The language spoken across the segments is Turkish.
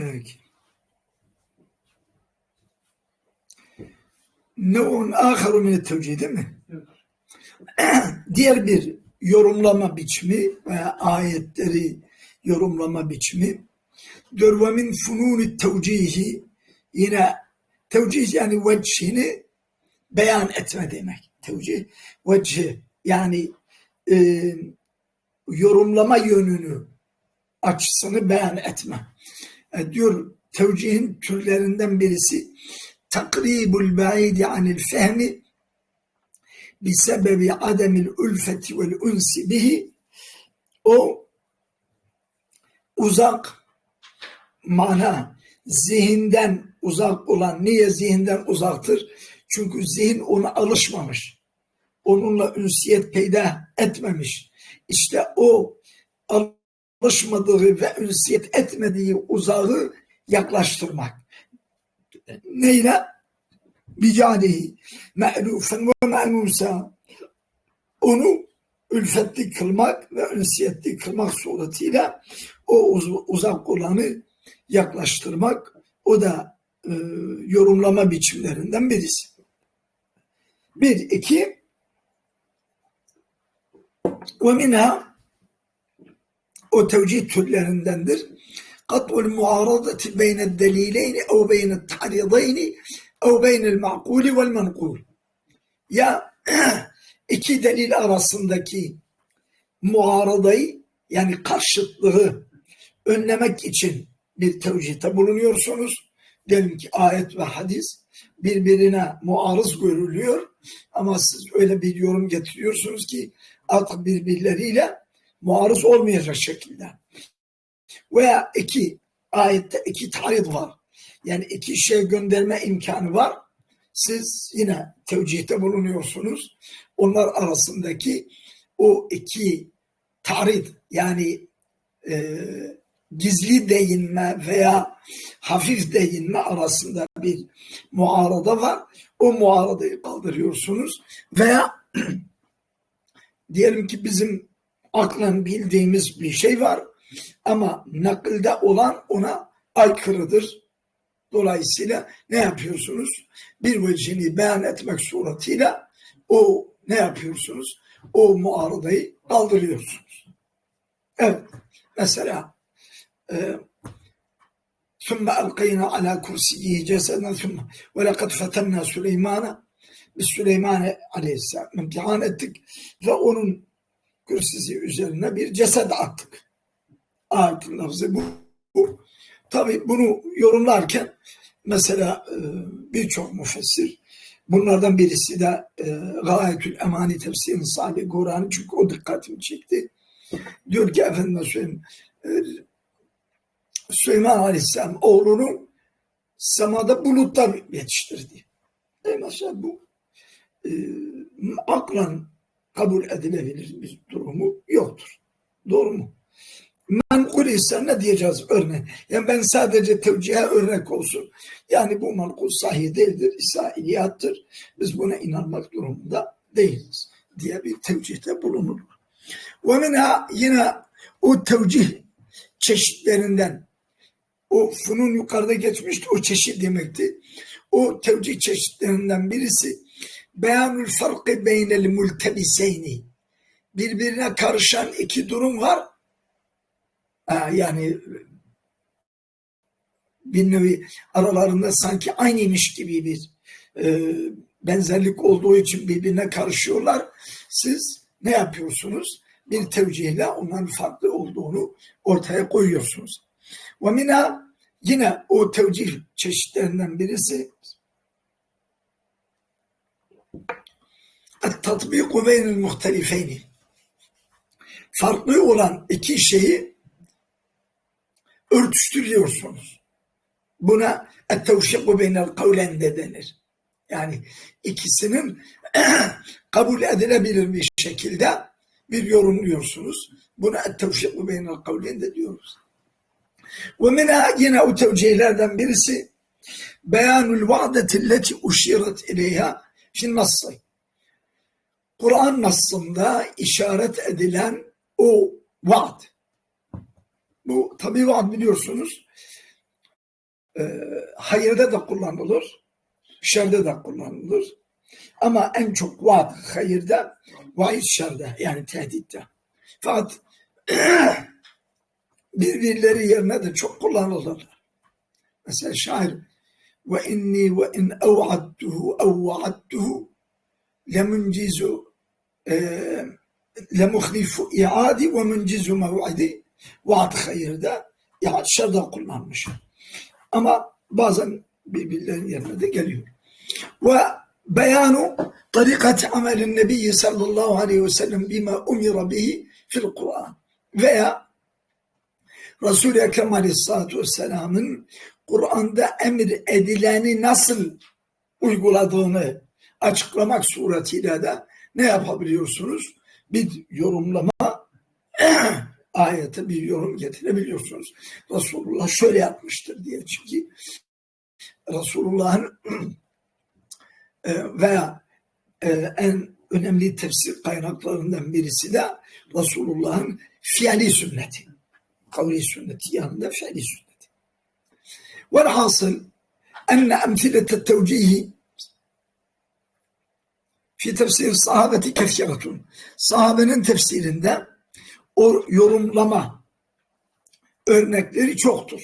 Peki. Ne'un aharu min tevcih değil mi? Diğer bir yorumlama biçimi veya ayetleri yorumlama biçimi diyor ve min fununi tevcihi yine tevcih yani vecihini beyan etme demek. Tevcih vecih yani e, yorumlama yönünü açısını beyan etme. E, diyor tevcihin türlerinden birisi takribul ba'idi anil fehmi bisebebi ademil ülfeti vel unsi bihi o uzak mana zihinden uzak olan niye zihinden uzaktır? Çünkü zihin ona alışmamış. Onunla ünsiyet peyda etmemiş. İşte o alışmadığı ve ünsiyet etmediği uzağı yaklaştırmak. Neyle? Bicalihi me'lufen ve me'nusa. Onu ülfetli kılmak ve ünsiyetli kılmak suretiyle o uz- uzak olanı yaklaştırmak o da e, yorumlama biçimlerinden birisi. Bir, iki ve minha o tevcih türlerindendir. Kat'ul muaradati beyne delileyni ev beyne taridayni ev beyne ma'kuli vel menkul. Ya iki delil arasındaki muaradayı yani karşıtlığı önlemek için bir tevcihte bulunuyorsunuz. Diyelim ki ayet ve hadis birbirine muarız görülüyor ama siz öyle bir yorum getiriyorsunuz ki artık birbirleriyle muarız olmayacak şekilde. Veya iki ayette iki tarid var. Yani iki şey gönderme imkanı var. Siz yine tevcihte bulunuyorsunuz. Onlar arasındaki o iki tarid yani e, gizli değinme veya hafif değinme arasında bir muarada var. O muaradayı kaldırıyorsunuz veya diyelim ki bizim aklen bildiğimiz bir şey var ama nakilde olan ona aykırıdır. Dolayısıyla ne yapıyorsunuz? Bir vecihini beyan etmek suretiyle o ne yapıyorsunuz? O muaradayı kaldırıyorsunuz. Evet. Mesela ثم ألقينا على كرسيه جسدا ثم ولقد فتنا سليمان biz Süleyman Aleyhisselam imtihan ettik ve onun kürsüsü üzerine bir ceset attık. Ayetin lafzı bu. bu. Tabi bunu yorumlarken mesela e, birçok müfessir bunlardan birisi de e, Gayetül Emani tefsirinin sahibi Kur'an'ı çünkü o dikkatimi çekti. Diyor ki efendim söyleyeyim e, Süleyman Aleyhisselam oğlunu semada bulutlar yetiştirdi. E mesela bu e, aklan kabul edilebilir bir durumu yoktur. Doğru mu? Menkul ise ne diyeceğiz örnek? Yani ben sadece tevcihe örnek olsun. Yani bu menkul sahih değildir, İsrailiyattır. Biz buna inanmak durumunda değiliz diye bir tevcihte bulunur. Ve minha yine o tevcih çeşitlerinden o funun yukarıda geçmişti o çeşit demekti. O tevcih çeşitlerinden birisi beyanul farkı beynel multebiseyni birbirine karışan iki durum var. Ha, yani bir nevi aralarında sanki aynıymış gibi bir e, benzerlik olduğu için birbirine karışıyorlar. Siz ne yapıyorsunuz? Bir tevcihle onların farklı olduğunu ortaya koyuyorsunuz. Ve mina yine o tevcih çeşitlerinden birisi tatbiku beynel muhtelifeyni farklı olan iki şeyi örtüştürüyorsunuz. Buna ettevşiku beynel kavlen de denir. Yani ikisinin kabul edilebilir bir şekilde bir yorumluyorsunuz. Buna ettevşiku beynel kavlen de diyoruz. Ve minha yine o tevcihlerden birisi beyanul va'deti leti uşiret ileyha fin nassı. Kur'an nassında işaret edilen o vaad. Bu tabi vaad biliyorsunuz e, hayırda da kullanılır, şerde de kullanılır. Ama en çok vaat hayırda, vaid şerde yani tehditte. Fakat birbirleri yerine de çok kullanılırlar. Mesela şair ve inni ve in ev'adtuhu ev vaadtuhu lemuhlifu iadi ve muncizu mev'idi vaat hayırda ya şerden kullanmış. Ama bazen birbirlerinin yerine de geliyor. Ve beyanu tarikati amelin nebiyyi sallallahu aleyhi ve sellem bima umira bihi fil Kur'an. Veya Resul-i Ekrem aleyhissalatu vesselamın Kur'an'da emir edileni nasıl uyguladığını açıklamak suretiyle de ne yapabiliyorsunuz? Bir yorumlama ayete bir yorum getirebiliyorsunuz. Resulullah şöyle yapmıştır diye. Çünkü Resulullah'ın e, veya e, en önemli tefsir kaynaklarından birisi de Resulullah'ın fiili sünneti. Kavli sünneti yanında fiili sünneti. Velhasıl enne emfilete tevcihi fi tefsir sahabeti kesiratun. Sahabenin tefsirinde o yorumlama örnekleri çoktur.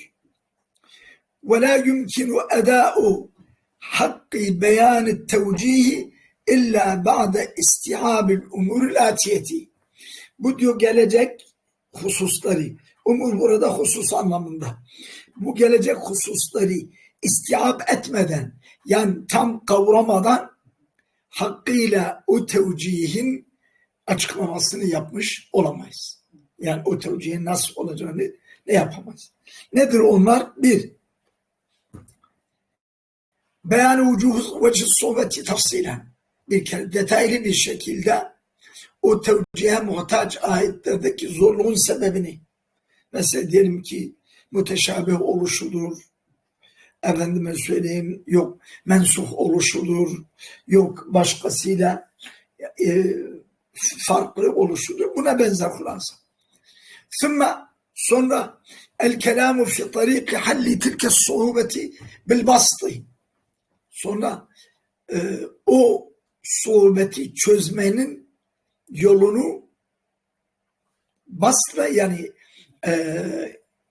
Ve la yumkinu eda'u hakki beyan tevcihi illa ba'de istihabil umuril atiyeti. Bu diyor gelecek hususları. Umur burada husus anlamında. Bu gelecek hususları istihab etmeden yani tam kavramadan hakkıyla o tevcihin açıklamasını yapmış olamayız. Yani o tevcihin nasıl olacağını ne yapamayız. Nedir onlar? Bir, beyan ucuhuz vecih sohbeti tafsilen. Bir kere detaylı bir şekilde o tevcihe muhtaç ayetlerdeki zorluğun sebebini mesela diyelim ki müteşabih oluşudur, efendime söyleyeyim yok mensuh oluşudur, yok başkasıyla e, farklı oluşudur. Buna benzer kullansa. Sonra sonra el kelamu fi tariki halli tilke suhubeti bil bastı. Sonra e, o suhubeti çözmenin yolunu basra yani e,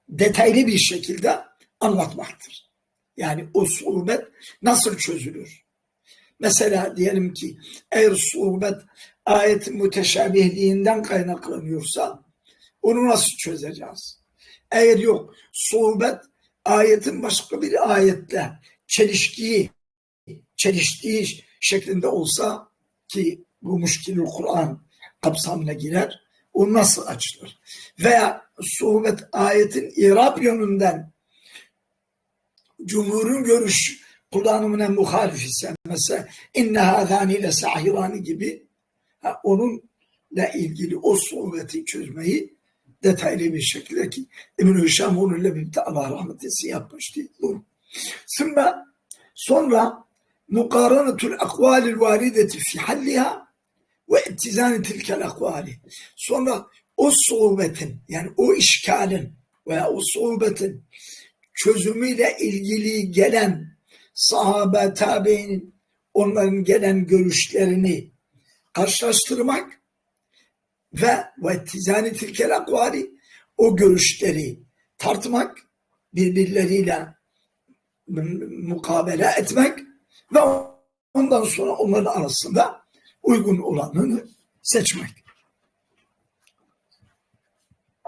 detaylı bir şekilde anlatmaktır. Yani o suhubet nasıl çözülür? Mesela diyelim ki eğer suhubet ayetin müteşabihliğinden kaynaklanıyorsa onu nasıl çözeceğiz? Eğer yok suhubet ayetin başka bir ayetle çelişkiyi çeliştiği şeklinde olsa ki bu müşkilül Kur'an kapsamına girer o nasıl açılır? Veya suhubet ayetin irab yönünden cumhurun görüş kullanımına muhalif ise mesela inne hâzâni le sahirani gibi ha, onunla ilgili o sohbeti çözmeyi detaylı bir şekilde ki İbn-i Hişam onunla birlikte Allah rahmet etsin yapmıştı. Sonra, sonra mukarenetul akvalil varideti fi halliha ve ittizani tilkel akvali. Sonra o sohbetin yani o işgalin veya o sohbetin çözümüyle ilgili gelen sahabe tabiinin onların gelen görüşlerini karşılaştırmak ve ve tizani tilkel akvari o görüşleri tartmak birbirleriyle mukabele etmek ve ondan sonra onların arasında uygun olanını seçmek.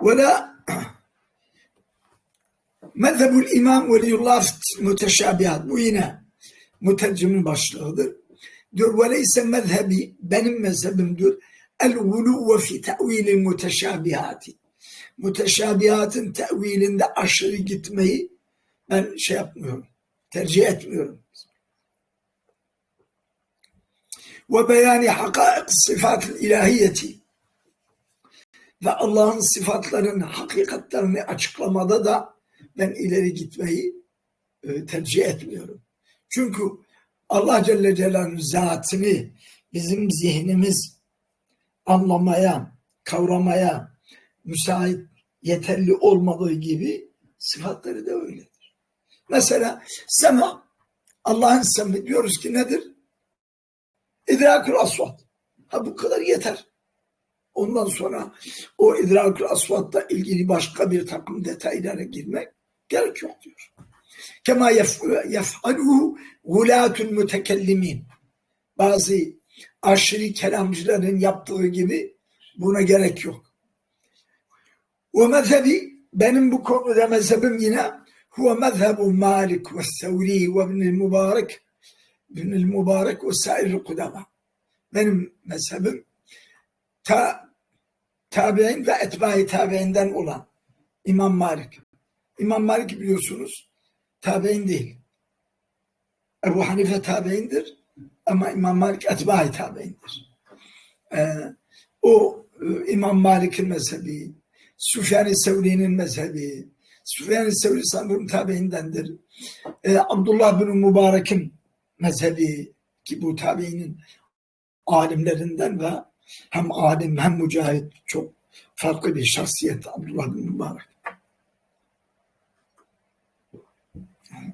Ve mezhebul imam veliyullah müteşabihat. Bu yine mütercimin başlığıdır. Diyor ve leyse mezhebi benim mezhebim diyor el ve fi te'vilil müteşabihati. Müteşabihatın tevilinde aşırı gitmeyi ben şey yapmıyorum. Tercih etmiyorum. Ve beyani hakaik sıfat ilahiyeti ve Allah'ın sıfatlarının hakikatlerini açıklamada da ben ileri gitmeyi e, tercih etmiyorum. Çünkü Allah Celle Celaluhu zatını bizim zihnimiz anlamaya, kavramaya müsait, yeterli olmadığı gibi sıfatları da öyledir. Mesela sema, Allah'ın semi diyoruz ki nedir? İdrakül asvat. Ha bu kadar yeter. Ondan sonra o idrakül asvatla ilgili başka bir takım detaylara girmek gerek yok diyor. Kema yef'aluhu gulatul mütekellimin. Bazı aşırı kelamcıların yaptığı gibi buna gerek yok. Ve mezhebi benim bu konuda mezhebim yine huve mezhebu Malik ve Sevri ve İbnül Mübarek İbnül Mübarek ve sair kudama. Benim mezhebim ta, tabi'in ve etbai tabi'inden olan İmam Malik. İmam Malik biliyorsunuz tabi'in değil. Ebu Hanife tabi'indir ama İmam Malik etbai tabi'indir. Ee, o e, İmam Malik'in mezhebi, Süfyan-ı Sevri'nin mezhebi, Süfyan-ı Sevri sanırım tabi'indendir. Ee, Abdullah bin Mübarek'in mezhebi ki bu tabi'inin alimlerinden ve hem alim hem mücahit çok farklı bir şahsiyet Abdullah bin Mübarek.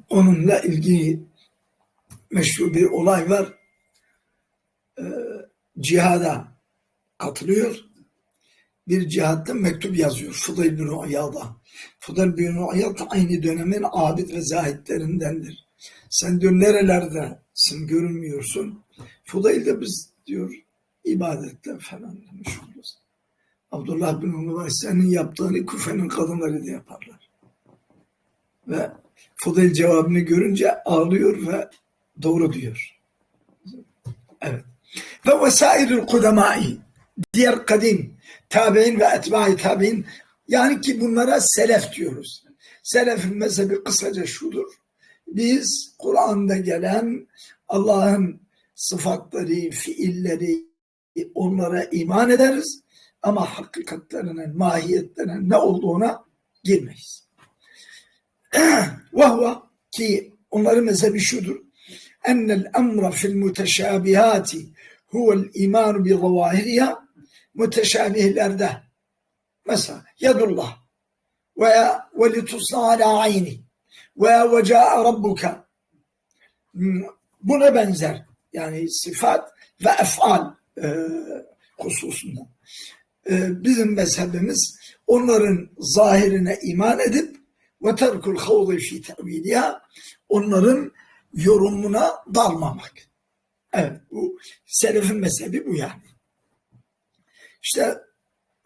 Onunla ilgili meşhur bir olay var. Ee, cihada katılıyor. Bir cihatta mektup yazıyor Fudayl bin Uyad'a. Fudayl bin Uyad aynı dönemin abid ve zahitlerindendir. Sen diyor nerelerdesin görünmüyorsun. Fudayl de biz diyor ibadette falan oluruz. Abdullah bin Umar senin yaptığını Kufe'nin kadınları da yaparlar. Ve Fudayl cevabını görünce ağlıyor ve doğru diyor. Evet. Ve vesairül kudemai diğer kadim tabi'in ve etbai tabi'in yani ki bunlara selef diyoruz. Selefin mezhebi kısaca şudur. Biz Kur'an'da gelen Allah'ın sıfatları, fiilleri onlara iman ederiz ama hakikatlerinin, mahiyetlerinin ne olduğuna girmeyiz. Vahva ki onların mezhebi şudur. Ennel emra fil muteşabihati huvel iman bi zavahiriha müteşabihlerde mesela yedullah veya ve litusna ala ayni veya ve ca'a rabbuka buna benzer yani sıfat ve efal e, hususunda. E, bizim mezhebimiz onların zahirine iman edip ve terkul havzi fi teviliha onların yorumuna dalmamak. Evet bu selefin mezhebi bu yani. İşte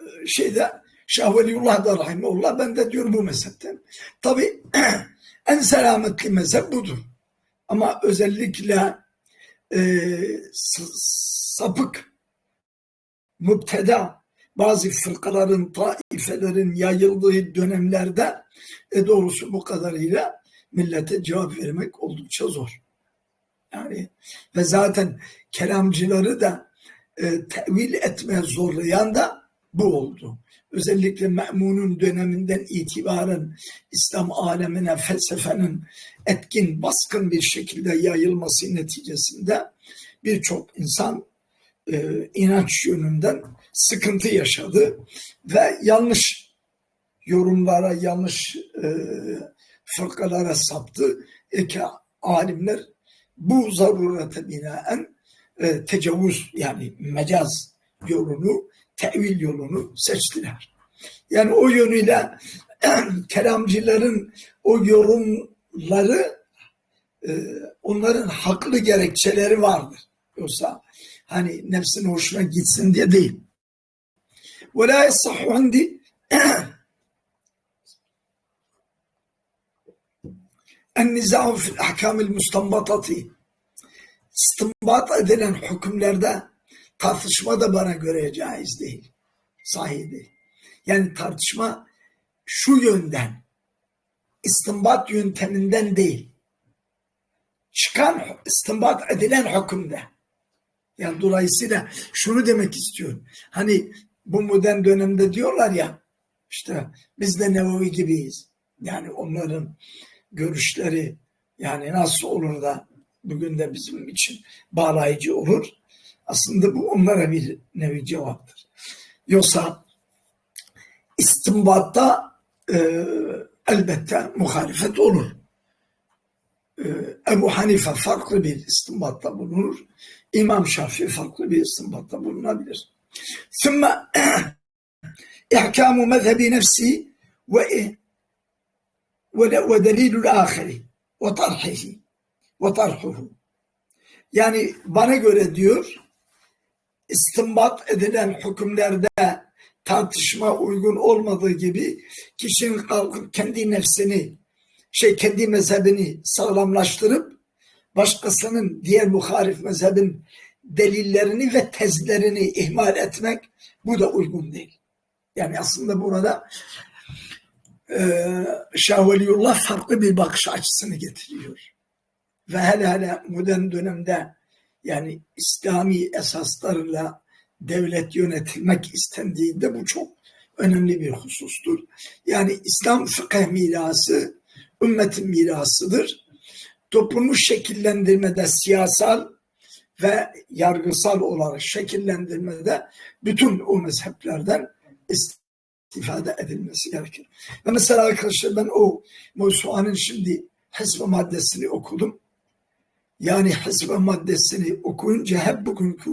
e, şeyde Şah Veliullah da Rahimullah ben de diyorum bu mezhepten. Tabi en selametli mezhep budur. Ama özellikle e, sapık, müpteda bazı fırkaların, taifelerin yayıldığı dönemlerde e doğrusu bu kadarıyla millete cevap vermek oldukça zor. Yani ve zaten kelamcıları da e, tevil etmeye zorlayan da bu oldu. Özellikle Me'mun'un döneminden itibaren İslam alemine felsefenin etkin, baskın bir şekilde yayılması neticesinde birçok insan e, inanç yönünden sıkıntı yaşadı ve yanlış yorumlara, yanlış e, fırkalara saptı. E ki alimler bu zarurete binaen e, tecavüz yani mecaz yolunu, tevil yolunu seçtiler. Yani o yönüyle kelamcıların o yorumları e, onların haklı gerekçeleri vardır. Yoksa hani nefsin hoşuna gitsin diye değil. Ve la yasahhu indi en niza'u fil ahkamil mustanbatati istinbat edilen hükümlerde tartışma da bana göre caiz değil. Sahih değil. Yani tartışma şu yönden istinbat yönteminden değil. Çıkan istinbat edilen hükümde yani dolayısıyla şunu demek istiyorum. Hani bu modern dönemde diyorlar ya işte biz de Nevevi gibiyiz. Yani onların görüşleri yani nasıl olur da bugün de bizim için bağlayıcı olur. Aslında bu onlara bir nevi cevaptır. Yoksa istimbatta e, elbette muhalefet olur. e, Ebu Hanife farklı bir istinbatta bulunur. İmam Şafii farklı bir istinbatta bulunabilir. Sümme ihkamu mezhebi nefsi ve ve ve delilul ahiri ve tarhihi ve tarhuhu. Yani bana göre diyor istinbat edilen hükümlerde tartışma uygun olmadığı gibi kişinin kalkıp kendi nefsini şey kendi mezhebini sağlamlaştırıp başkasının diğer muharif mezhebin delillerini ve tezlerini ihmal etmek bu da uygun değil. Yani aslında burada e, Şahveliyullah farklı bir bakış açısını getiriyor. Ve hele hele modern dönemde yani İslami esaslarla devlet yönetilmek istendiğinde bu çok önemli bir husustur. Yani İslam fıkıh mirası ümmetin mirasıdır. Toplumu şekillendirmede siyasal ve yargısal olarak şekillendirmede bütün o mezheplerden istifade edilmesi gerekir. Ve mesela arkadaşlar ben o Musua'nın şimdi hesbe maddesini okudum. Yani hesbe maddesini okuyunca hep bugünkü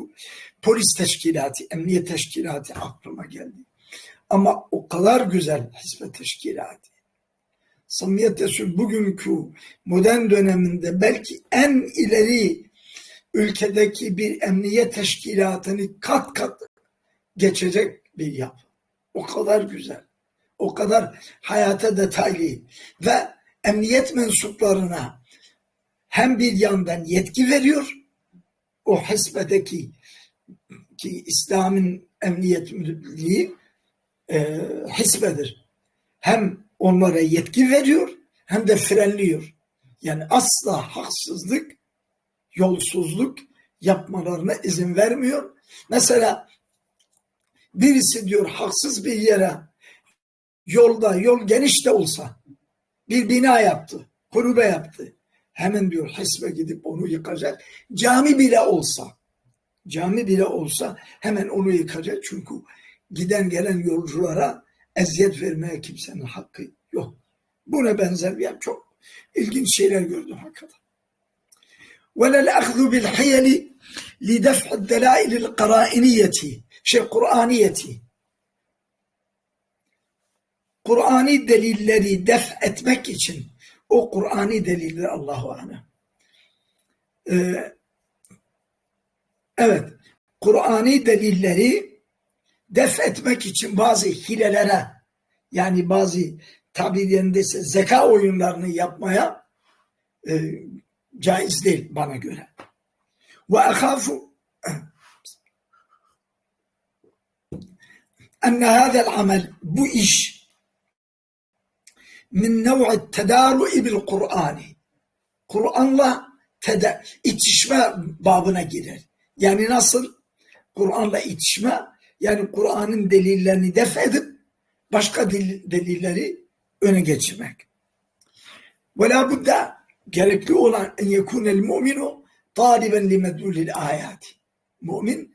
polis teşkilatı, emniyet teşkilatı aklıma geldi. Ama o kadar güzel hizmet teşkilatı. Samimiyetle bugünkü modern döneminde belki en ileri ülkedeki bir emniyet teşkilatını kat kat geçecek bir yapı. O kadar güzel. O kadar hayata detaylı ve emniyet mensuplarına hem bir yandan yetki veriyor o hesbedeki ki İslam'ın emniyet müdürlüğü e, hisbedir. Hem onlara yetki veriyor hem de frenliyor. Yani asla haksızlık, yolsuzluk yapmalarına izin vermiyor. Mesela birisi diyor haksız bir yere yolda yol geniş de olsa bir bina yaptı, kulübe yaptı. Hemen diyor hasbe gidip onu yıkacak. Cami bile olsa, cami bile olsa hemen onu yıkacak. Çünkü giden gelen yolculara eziyet vermeye kimsenin hakkı yok. Buna benzer yani çok ilginç şeyler gördüm hakikaten. ولا الأخذ بالحيل لدفع الدلائل القرائنية şey Kur'aniyeti Kur'ani delilleri def etmek için o Kur'ani delilleri Allahu Alem. Ee, evet, Kur'ani delilleri def etmek için bazı hilelere yani bazı tabirlerinde ise zeka oyunlarını yapmaya e, caiz değil bana göre. Ve ahafu enne hâzel amel bu iş min nev'i tedaru'i bil Kur'ani. Kur'an'la itişme babına girer. Yani nasıl? Kur'an'la itişme yani Kur'an'ın delillerini def edip başka delilleri öne geçirmek. Ve la budda gerekli olan en yekunel mu'minu taliben li medlulil ayati. Mümin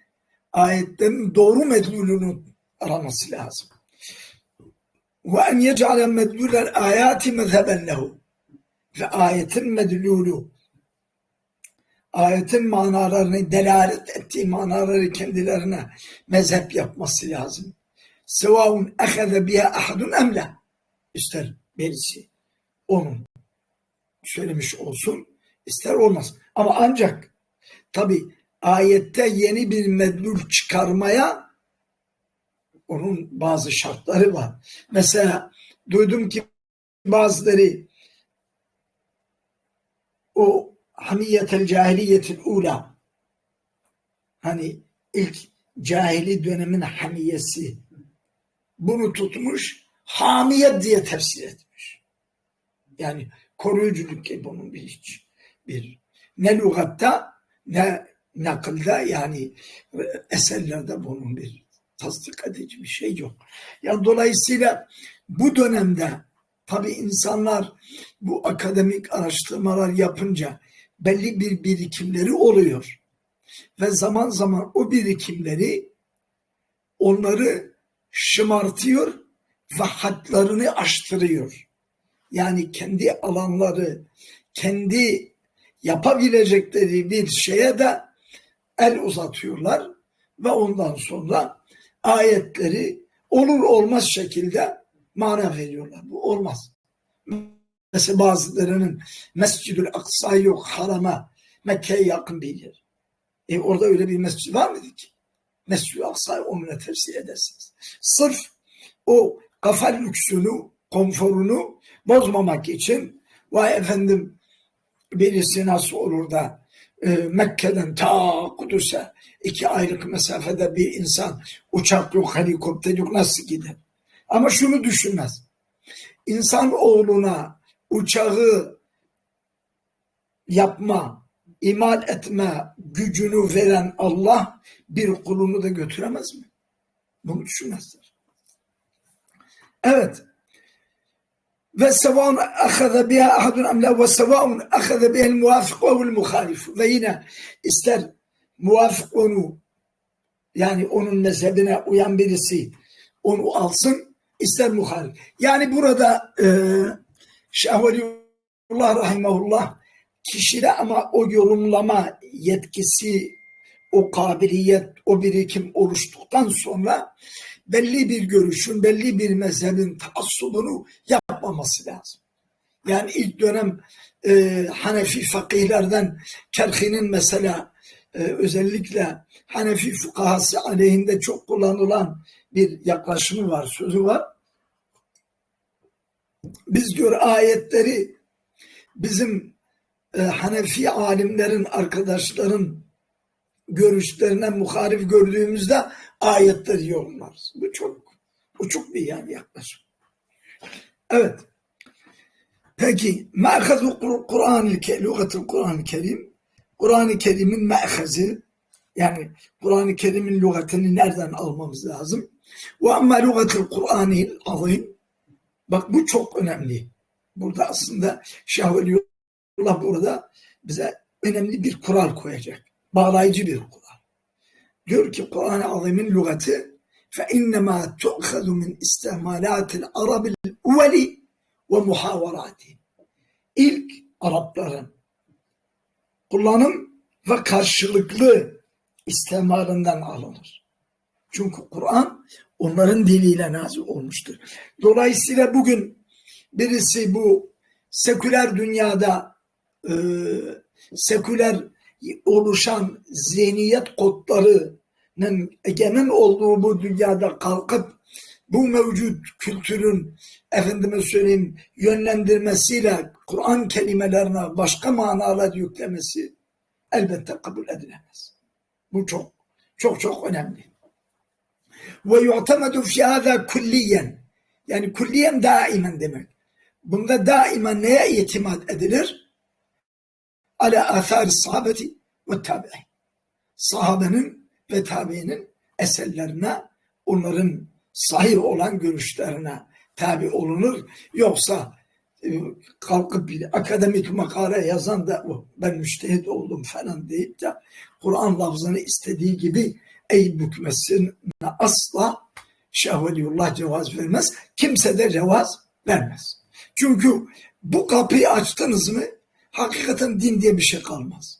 ayetlerin doğru medlulunu araması lazım. Ve en yec'ale medlulel ayati mezheben lehu. Ve ayetin medlulu ayetin manalarını delalet ettiği manaları kendilerine mezhep yapması lazım. Sevavun eheze biha ahadun emle. İster birisi onun söylemiş olsun, ister olmaz. Ama ancak tabi ayette yeni bir medlul çıkarmaya onun bazı şartları var. Mesela duydum ki bazıları o hamiyetel cahiliyetil ula hani ilk cahili dönemin hamiyesi bunu tutmuş hamiyet diye tefsir etmiş. Yani koruyuculuk gibi bunun bir hiç bir ne lügatta ne nakılda yani eserlerde bunun bir tasdik edici bir şey yok. Yani dolayısıyla bu dönemde tabi insanlar bu akademik araştırmalar yapınca belli bir birikimleri oluyor. Ve zaman zaman o birikimleri onları şımartıyor ve hatlarını aştırıyor. Yani kendi alanları, kendi yapabilecekleri bir şeye de el uzatıyorlar ve ondan sonra ayetleri olur olmaz şekilde mana veriyorlar. Bu olmaz. Mesela bazılarının Mescid-ül Aksa yok harama Mekke'ye yakın bir yer. E orada öyle bir mescid var mıydı ki? Mescid-ül Aksa'yı onunla tefsir edersiniz. Sırf o kafa lüksünü, konforunu bozmamak için vay efendim birisi nasıl olur da e, Mekke'den ta Kudüs'e iki aylık mesafede bir insan uçak yok, helikopter yok nasıl gider? Ama şunu düşünmez. İnsan oğluna uçağı yapma, imal etme gücünü veren Allah bir kulunu da götüremez mi? Bunu düşünmezler. Evet. Ve sevaun ahaza biha ahadun am la ve sevaun ahaza biha muvafık ve muhalif. Ve yine ister muvafık onu yani onun mezhebine uyan birisi onu alsın ister muhalif. Yani burada e, Şahveliyullah Rahimahullah kişide ama o yorumlama yetkisi, o kabiliyet, o birikim oluştuktan sonra belli bir görüşün, belli bir mezhebin taassubunu yapmaması lazım. Yani ilk dönem e, Hanefi fakihlerden Kerhi'nin mesela e, özellikle Hanefi fukahası aleyhinde çok kullanılan bir yaklaşımı var, sözü var. Biz diyor ayetleri bizim e, Hanefi alimlerin, arkadaşların görüşlerine muharif gördüğümüzde ayetleri yorumlarız. Bu çok uçuk bir yani yaklaşım. Evet. Peki, me'ahazu Kur'an-ı Kerim, Kur'an-ı Kerim, Kur'an-ı Kerim'in me'ahazi, yani Kur'an-ı Kerim'in lügatini nereden almamız lazım? Ve amma lügatul Kur'an'il azim, bak bu çok önemli. Burada aslında Şahveli Allah burada bize önemli bir kural koyacak. Bağlayıcı bir kural. Diyor ki Kur'an-ı Azim'in lügatı فَاِنَّمَا تُؤْخَذُ مِنْ اِسْتِعْمَالَاتِ الْعَرَبِ الْاُوَلِ وَمُحَاوَرَاتِ İlk Arapların kullanım ve karşılıklı istimalından alınır. Çünkü Kur'an onların diliyle nazil olmuştur. Dolayısıyla bugün birisi bu seküler dünyada e, seküler oluşan zihniyet kodlarının egemen olduğu bu dünyada kalkıp bu mevcut kültürün efendime söyleyeyim yönlendirmesiyle Kur'an kelimelerine başka manalar yüklemesi elbette kabul edilemez. Bu çok çok çok önemli. Ve yu'temedu fi hâzâ kulliyen yani kulliyen daimen demek. Bunda daima neye itimat edilir? ala athari sahabeti ve tabi'in. Sahabenin ve tabiinin eserlerine, onların sahih olan görüşlerine tabi olunur. Yoksa e, kalkıp bir akademik makale yazan da oh, ben müştehit oldum falan deyip de Kur'an lafzını istediği gibi ey bükmesine asla Şahveliyullah cevaz vermez. Kimse de cevaz vermez. Çünkü bu kapıyı açtınız mı hakikaten din diye bir şey kalmaz.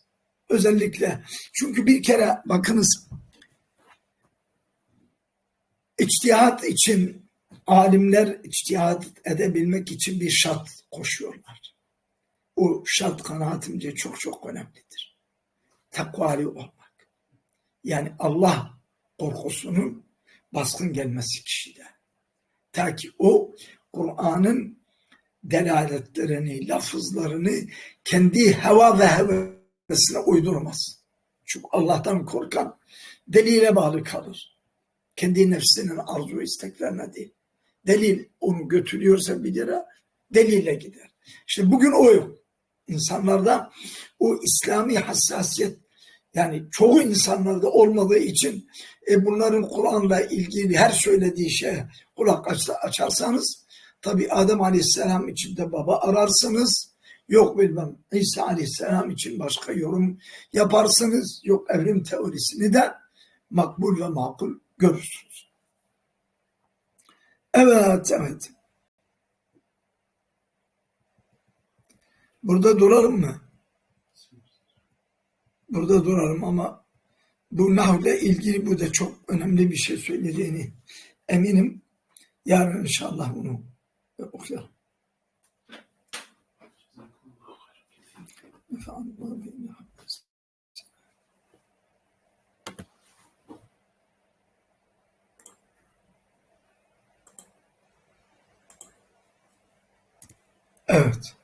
Özellikle çünkü bir kere bakınız içtihat için alimler içtihat edebilmek için bir şart koşuyorlar. O şart kanaatimce çok çok önemlidir. Takvali olmak. Yani Allah korkusunun baskın gelmesi kişide. Ta ki o Kur'an'ın delaletlerini, lafızlarını kendi heva ve hevesine uydurmaz. Çünkü Allah'tan korkan delile bağlı kalır. Kendi nefsinin arzu isteklerine değil. Delil onu götürüyorsa bir yere delille gider. İşte bugün o yok. İnsanlarda o İslami hassasiyet yani çoğu insanlarda olmadığı için e, bunların Kur'an'la ilgili her söylediği şeye kulak açarsanız Tabi Adem Aleyhisselam için de baba ararsınız. Yok bilmem İsa Aleyhisselam için başka yorum yaparsınız. Yok evrim teorisini de makbul ve makul görürsünüz. Evet, evet. Burada duralım mı? Burada duralım ama bu nahvle ilgili bu da çok önemli bir şey söylediğini eminim. Yarın inşallah bunu okuyalım. Evet.